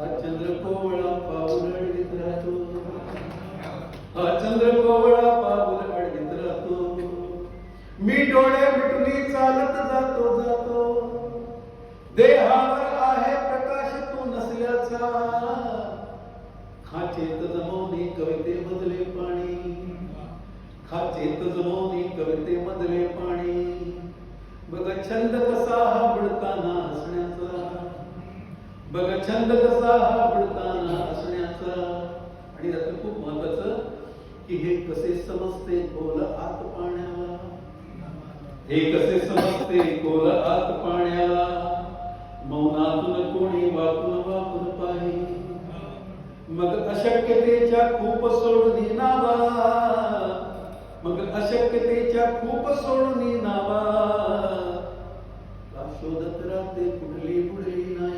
हा चंद्र कोवळा पाऊल अडवीत राहतो. हा चंद्र कोवळा पाऊल अडवीत राहतो. मी डोळे मिटून चालत जातो जातो. देहावर आहे प्रकाश तू नसल्याचा. खाचेत जमवणे कविते मधले पाणी. खाचेत जमवणे कविते मधले पाणी. बघ छंद कसा हा बुडताना बघ छंद कसा हा बुडताना हसण्याचा आणि यातलं खूप महत्वाचं की हे कसे समजते खोल आत पाण्याला. हे कसे समजते खोल आत पाण्याला. मौनातून कोणी वाकून वाकून पाहि. मग अशक्यतेच्या खूप सोडून नावा. मग अशक्यतेच्या खूप सोडून नावा. शोधत राहते कुठली पुढली नाही